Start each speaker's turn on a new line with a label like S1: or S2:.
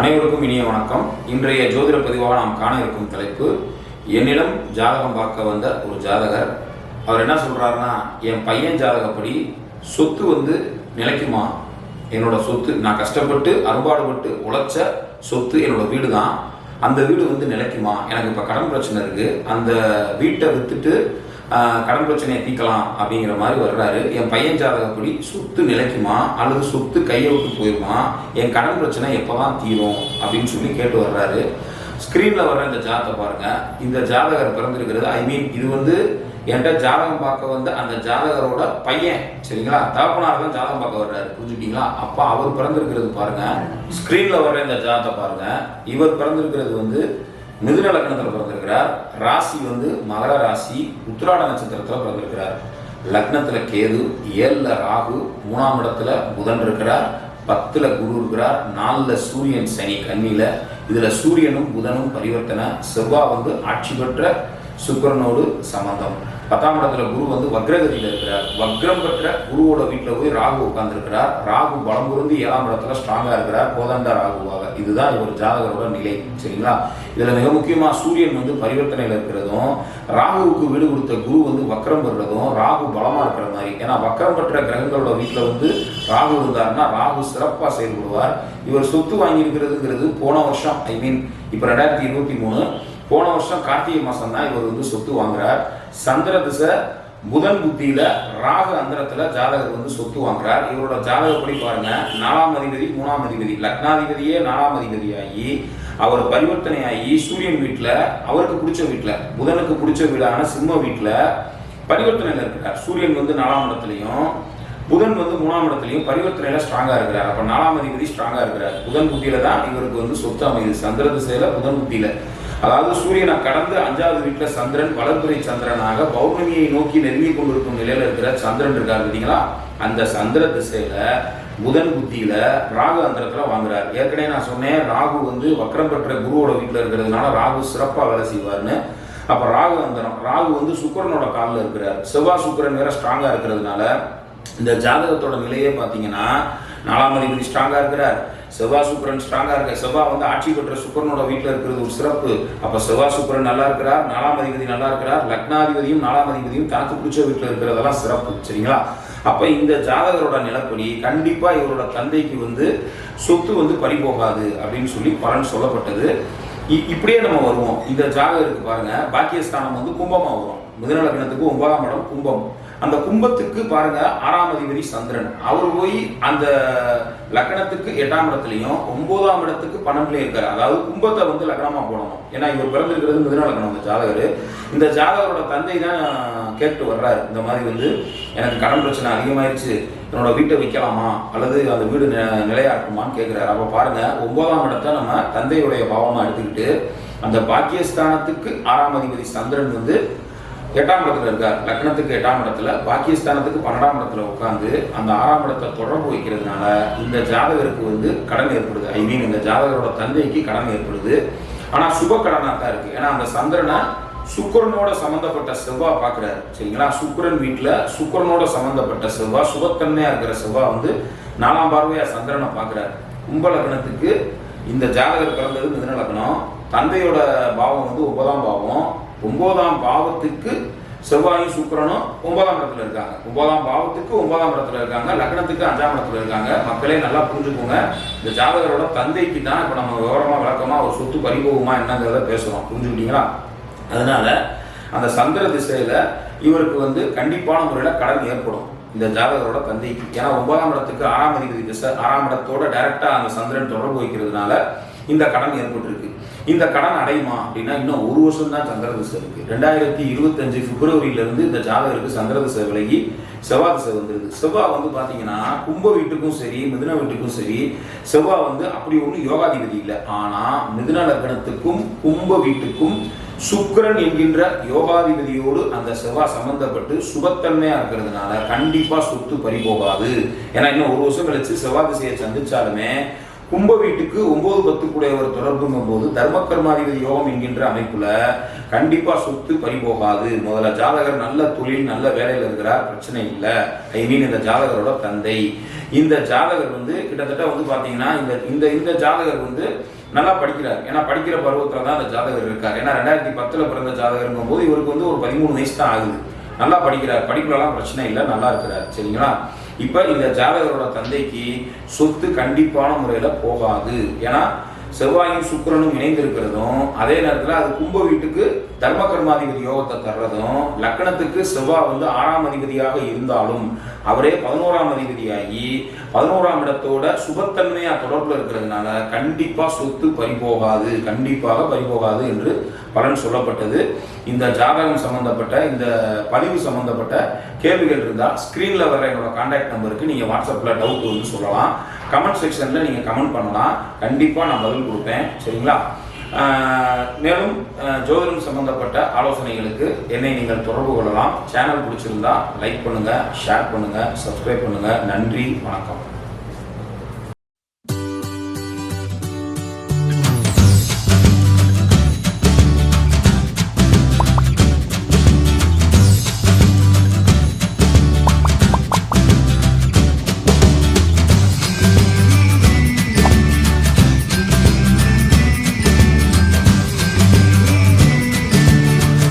S1: அனைவருக்கும் இனிய வணக்கம். இன்றைய ஜோதிட பதிவாக நாம் காண இருக்கும் தலைப்பு என்னிடம் ஜாதகம் பார்க்க வந்த ஒரு ஜாதகர் அவர் என்ன சொல்கிறாருன்னா என் பையன் ஜாதகப்படி சொத்து வந்து நிலைக்குமா? என்னோட சொத்து நான் கஷ்டப்பட்டு அறுபாடுபட்டு உழைச்ச சொத்து என்னோட வீடு தான் அந்த வீடு வந்து நிலைக்குமா? எனக்கு இப்போ கடன் பிரச்சனை இருக்குது அந்த வீட்டை விற்றுட்டு கடன் பிரச்சனையை தீர்க்கலாம் அப்படிங்கிற மாதிரி வர்றாரு. என் பையன் ஜாதகப்படி சொத்து நிலைக்குமா? அல்லது சொத்து கையை விட்டு போயிருமா? என் கடன் பிரச்சனை எப்போதான் தீரும்? அப்படின்னு சொல்லி கேட்டு வர்றாரு. ஸ்க்ரீனில் வர்ற இந்த ஜாதகத்தை பாருங்க. இந்த ஜாதகர் பிறந்திருக்கிறது ஐ மீன் இது வந்து என்கிட்ட ஜாதகம் பார்க்க வந்த அந்த ஜாதகரோட பையன். சரிங்களா? தகப்பனார் தான் ஜாதகம் பார்க்க வர்றாரு. புரிஞ்சுக்கிட்டீங்களா? அப்பா அவர் பிறந்திருக்கிறது பாருங்க. ஸ்க்ரீனில் வர்ற இந்த ஜாதகத்தை பாருங்க. இவர் பிறந்திருக்கிறது வந்து மிதுன லக்னத்தில் பிறந்திருக்கிறார். ராசி வந்து மகர ராசி உத்திராட நட்சத்திரத்தில் பிறந்திருக்கிறார். லக்னத்தில் கேது ஏழில் ராகு மூணாம் இடத்துல புதன் இருக்கிறார். பத்தில் குரு இருக்கிறார். நாலில் சூரியன் சனி கன்னியில். இதில் சூரியனும் புதனும் பரிவர்த்தனை. செவ்வாய் வந்து ஆட்சி பெற்ற சுக்கிரனோடு சம்பந்தம் பத்தாம் இடத்துல குரு வந்து வக்ரகதியில் இருக்கிறார். வக்ரம் பெற்ற குருவோட வீட்டில் போய் ராகு உட்கார்ந்துருக்கிறார். ராகு பலம் புரிந்து ஏழாம் இடத்துல ஸ்ட்ராங்காக இருக்கிறார். கோதண்ட ராகுவாக. இதுதான் ஒரு ஜாதகரோட நிலை. சரிங்களா? இதில் மிக முக்கியமாக சூரியன் வந்து பரிவர்த்தனையில் இருக்கிறதும் ராகுவுக்கு வீடு கொடுத்த குரு வந்து வக்ரம் பெறுறதும் ராகு பலமாக இருக்கிற மாதிரி. ஏன்னா வக்ரம் பெற்ற கிரகங்களோட வீட்டில் வந்து ராகு இருந்தாருன்னா ராகு சிறப்பாக செயல்படுவார். இவர் சொத்து வாங்கியிருக்கிறதுங்கிறது போன வருஷம். ஐ மீன் இப்போ ரெண்டாயிரத்தி இருபத்தி மூணு போன வருஷம் கார்த்திகை மாசம் தான் இவர் வந்து சொத்து வாங்குறார். சந்திர திசை புதன் புத்தியில ராக அந்தரத்துல ஜாதகர் வந்து சொத்து வாங்குறார். இவரோட ஜாதகப்படி பாருங்க நாலாம் அதிபதி மூணாம் அதிபதி. லக்னாதிபதியே நாலாம் அதிபதி ஆகி அவர் பரிவர்த்தனை ஆகி சூரியன் வீட்டில் அவருக்கு பிடிச்ச வீட்டில் புதனுக்கு பிடிச்ச வீடான சிம்ம வீட்டில் பரிவர்த்தனையில் இருக்கிறார் சூரியன் வந்து நாலாம் இடத்துலையும் புதன் வந்து மூணாம் இடத்துலையும் பரிவர்த்தனையில ஸ்ட்ராங்கா இருக்கிறார். அப்ப நாலாம் அதிபதி ஸ்ட்ராங்கா இருக்கிறார். புதன் புத்தியில தான் இவருக்கு வந்து சொத்து அமையுது. சந்திர திசையில புதன் புத்தியில. அதாவது சூரியனை கடந்து அஞ்சாவது வீட்டில் சந்திரன் வளர்பிறை சந்திரனாக பௌர்ணமியை நோக்கி நெருங்கி கொண்டிருக்கும் நிலையில் இருக்கிற சந்திரன் இருக்கார் பார்த்தீங்களா? அந்த சந்திர திசையில புதன் புத்தியில ராகு அந்தரத்துல வாங்குறாரு. ஏற்கனவே நான் சொன்னேன் ராகு வந்து வக்கரம் பெற்ற குருவோட வீட்டில் இருக்கிறதுனால ராகு சிறப்பாக வேலை செய்வார்னு அப்ப ராகு அந்தரம் ராகு வந்து சுக்கரனோட காலில் இருக்கிறார். செவ்வாய் சுக்கிரன் வேற ஸ்ட்ராங்கா இருக்கிறதுனால இந்த ஜாதகத்தோட நிலையே பார்த்தீங்கன்னா நாலாம் அதிபதி ஸ்ட்ராங்கா இருக்கிறார். செவ்வாய் சுக்கிரன் ஸ்ட்ராங்காக இருக்க. செவ்வாய் வந்து ஆட்சி பெற்ற சுக்கிரனோட வீட்டில் இருக்கிறது ஒரு சிறப்பு. அப்போ செவ்வாய் சுக்கிரன் நல்லா இருக்கிறார் நாலாம் அதிபதி நல்லா இருக்கிறார் லக்னாதிபதியும் நாலாம் அதிபதியும் தனக்கு பிடிச்ச வீட்டில் இருக்கிறதெல்லாம் சிறப்பு சரிங்களா? அப்போ இந்த ஜாதகரோட நிலப்படி கண்டிப்பாக இவரோட தந்தைக்கு வந்து சொத்து வந்து பறிபோகாது அப்படின்னு சொல்லி பலன் சொல்லப்பட்டது. இ- இப்படியே நம்ம வருவோம். இந்த ஜாதகருக்கு பாருங்க. பாக்கியஸ்தானம் வந்து கும்பமாக வரும். மிதுன லக்னத்துக்கு ஒன்பதாம் இடம் கும்பம். அந்த கும்பத்துக்கு பாருங்க ஆறாம் அதிபதி சந்திரன். அவர் போய் அந்த லக்னத்துக்கு எட்டாம் இடத்துலையும் ஒன்பதாம் இடத்துக்கு பன்னெண்டுலயும் இருக்காரு. அதாவது கும்பத்தை வந்து லக்னமா போடணும். ஏன்னா இவர் பிறந்திருக்கிறது மிதுன லக்னம் இந்த ஜாதகர். இந்த ஜாதகரோட தந்தை தான் கேட்டு வர்றாரு. இந்த மாதிரி வந்து எனக்கு கடன் பிரச்சனை அதிகமாயிருச்சு. என்னோட வீட்டை விற்கலாமா அல்லது அந்த வீடு நிலையா இருக்குமான்னு கேட்குறாரு அப்போ பாருங்க ஒன்பதாம் இடத்த நம்ம தந்தையுடைய பாவமா எடுத்துக்கிட்டு அந்த பாக்கியஸ்தானத்துக்கு ஆறாம் அதிபதி சந்திரன் வந்து எட்டாம் இடத்துல இருக்கார். லக்னத்துக்கு எட்டாம் இடத்துல பாகிஸ்தானத்துக்கு பன்னெண்டாம் இடத்துல உட்காந்து அந்த ஆறாம் இடத்தை தொடர்பு வைக்கிறதுனால இந்த ஜாதகருக்கு வந்து கடன் ஏற்படுது. ஐ மீன் இந்த ஜாதகரோட தந்தைக்கு கடன் ஏற்படுது. ஆனால் சுப கடனாக தான் இருக்கு. ஏன்னா அந்த சந்திரனை சுக்கரனோட சம்மந்தப்பட்ட செவ்வாய் பார்க்குறாரு. சரிங்களா? சுக்கிரன் வீட்டில் சுக்கரனோட சம்மந்தப்பட்ட செவ்வாய் சுபத்தன்மையாக இருக்கிற செவ்வாய் வந்து நாலாம் பார்வையாக சந்திரனை பார்க்குறாரு. கும்ப லக்னத்துக்கு இந்த ஜாதகர் பிறந்தது மிதன லக்னம். தந்தையோட பாவம் வந்து ஒன்பதாம் பாவம். ஒன்பதாம் பாவத்துக்கு செவ்வாயும் சுக்கிரனும் ஒன்பதாம் இடத்துல இருக்காங்க. ஒன்பதாம் பாவத்துக்கு ஒன்பதாம் இடத்துல இருக்காங்க. லக்னத்துக்கு அஞ்சாம் இடத்துல இருக்காங்க. மக்களே நல்லா புரிஞ்சுக்கோங்க. இந்த ஜாதகரோட தந்தைக்கு தான் இப்போ நம்ம விவரமா விளக்கமா ஒரு சொத்து பறிபோகுமா என்னங்கிறத பேசுறோம். புரிஞ்சுக்கிட்டீங்களா? அதனால அந்த சந்திர திசையில இவருக்கு வந்து கண்டிப்பான முறையில் கடன் ஏற்படும். இந்த ஜாதகரோட தந்தைக்கு. ஏன்னா ஒன்பதாம் இடத்துக்கு ஆறாம் அதிபதி திசை ஆறாம் இடத்தோட டைரக்டா அந்த சந்திரன் தொடர்பு வைக்கிறதுனால இந்த கடன் ஏற்பட்டிருக்கு. இந்த கடன் அடையுமா அப்படின்னா இன்னும் ஒரு வருஷம் தான் சந்திரதிசை இருக்கு. ரெண்டாயிரத்தி இருபத்தஞ்சு பிப்ரவரியிலிருந்து இந்த ஜாதகருக்கு சந்திரதிசை விலகி செவ்வாய் திசை வந்துருது. செவ்வாய் வந்து பாத்தீங்கன்னா கும்ப வீட்டுக்கும் சரி மிதுன வீட்டுக்கும் சரி செவ்வாய் வந்து அப்படி ஒன்றும் யோகாதிபதி இல்லை. ஆனா மிதுன லக்னத்துக்கும் கும்ப வீட்டுக்கும் சுக்கரன் என்கின்ற யோகாதிபதியோடு அந்த செவ்வாய் சம்பந்தப்பட்டு சுபத்தன்மையா இருக்கிறதுனால கண்டிப்பா சொத்து பறிபோகாது. ஏன்னா இன்னும் ஒரு வருஷம் கழிச்சு செவ்வாய் திசையை சந்திச்சாலுமே கும்ப வீட்டுக்கு ஒன்பது பத்து கூடையவர் தொடர்புங்கும் போது தர்ம கர்மாதிபதி யோகம் என்கின்ற அமைப்புல கண்டிப்பா சொத்து பறிபோகாது. முதல்ல ஜாதகர் நல்ல தொழில் நல்ல வேலையில இருக்கிறார் பிரச்சனை இல்லை. ஐ மீன் இந்த ஜாதகரோட தந்தை. இந்த ஜாதகர் வந்து கிட்டத்தட்ட வந்து பார்த்தீங்கன்னா இந்த இந்த இந்த ஜாதகர் வந்து நல்லா படிக்கிறார். ஏன்னா படிக்கிற பருவத்தில் தான் அந்த ஜாதகர் இருக்கார். ஏன்னா ரெண்டாயிரத்தி பத்தில் பிறந்த ஜாதகருங்கும் போது இவருக்கு வந்து ஒரு பதிமூணு வயசு தான் ஆகுது. நல்லா படிக்கிறார். படிப்புலலாம் பிரச்சனை இல்லை. நல்லா இருக்கிறார். சரிங்களா? இப்போ இந்த ஜாதகரோட தந்தைக்கு சொத்து கண்டிப்பான முறையில் போகாது. ஏன்னா செவ்வாயும் சுக்கரனும் இணைந்திருக்கிறதும் அதே நேரத்தில் அது கும்ப வீட்டுக்கு தர்ம கர்மாதிபதி யோகத்தை தர்றதும் லக்னத்துக்கு செவ்வாய் வந்து ஆறாம் அதிபதியாக இருந்தாலும் அவரே பதினோராம் அதிபதியாகி பதினோராம் இடத்தோட சுபத்தன்மையாக தொடர்பில் இருக்கிறதுனால கண்டிப்பாக சொத்து பறிபோகாது கண்டிப்பாக பறிபோகாது என்று பலன் சொல்லப்பட்டது. இந்த ஜாதகம் சம்பந்தப்பட்ட இந்த பதிவு சம்பந்தப்பட்ட கேள்விகள் இருந்தால் ஸ்க்ரீனில் வர என்னோட கான்டாக்ட் நம்பருக்கு நீங்கள் வாட்ஸ்அப்பில் டவுட் வந்து சொல்லலாம். கமெண்ட் செக்ஷனில் நீங்கள் கமெண்ட் பண்ணலாம். கண்டிப்பாக நான் பதில் கொடுப்பேன். சரிங்களா? மேலும் ஜோதிடம் சம்பந்தப்பட்ட ஆலோசனைகளுக்கு என்னை நீங்கள் தொடர்பு கொள்ளலாம். சேனல் பிடிச்சிருந்தா லைக் பண்ணுங்கள் ஷேர் பண்ணுங்கள் சப்ஸ்கிரைப் பண்ணுங்கள் நன்றி வணக்கம்.